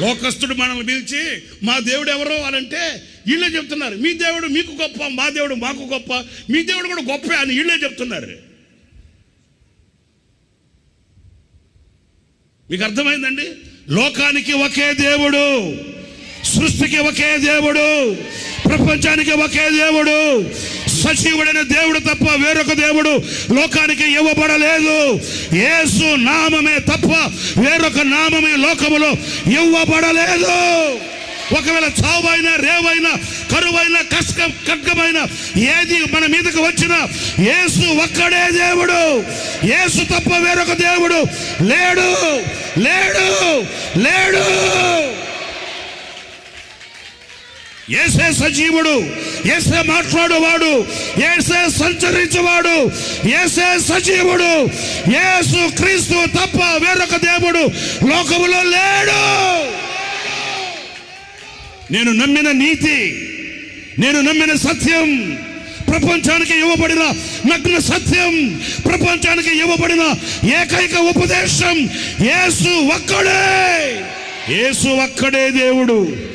లోకస్తుడు మనల్ని పిలిచి మా దేవుడు ఎవరో? అనంటే వీళ్ళే చెప్తున్నారు. మీ దేవుడు మీకు గొప్ప మా దేవుడు మాకు గొప్ప మీ దేవుడు కూడా గొప్ప అని వీళ్ళే చెప్తున్నారు. మీకు అర్థమైందండి? లోకానికి ఒకే దేవుడు సృష్టికి ఒకే దేవుడు ప్రపంచానికి ఒకే దేవుడు సజీవుడైన దేవుడు తప్ప వేరొక దేవుడు లోకానికి ఇవ్వబడలేదు. యేసు నామమే తప్ప వేరొక నామమే లోకములో ఇవ్వబడలేదు. ఒకవేళ చావైనా రేవైనా కరువైన కష్ట ఖడ్గమైన ఏది మన మీదకు వచ్చినా యేసు ఒక్కడే దేవుడు. యేసు తప్ప వేరొక దేవుడు లేడు. లేడు. లేడు. ఏసే సజీవుడు ఏసే మాట్లాడువాడు ఏసే సంచరించువాడు ఏసే సజీవుడు. యేసు క్రీస్తు తప్ప వేరొక దేవుడు లోకములో లేడు. నేను నమ్మిన నీతి నేను నమ్మిన సత్యం ప్రపంచానికి ఇవ్వబడిన నగ్న సత్యం ప్రపంచానికి ఇవ్వబడిన ఏకైక ఉపదేశం యేసు ఒక్కడే. యేసు ఒక్కడే దేవుడు.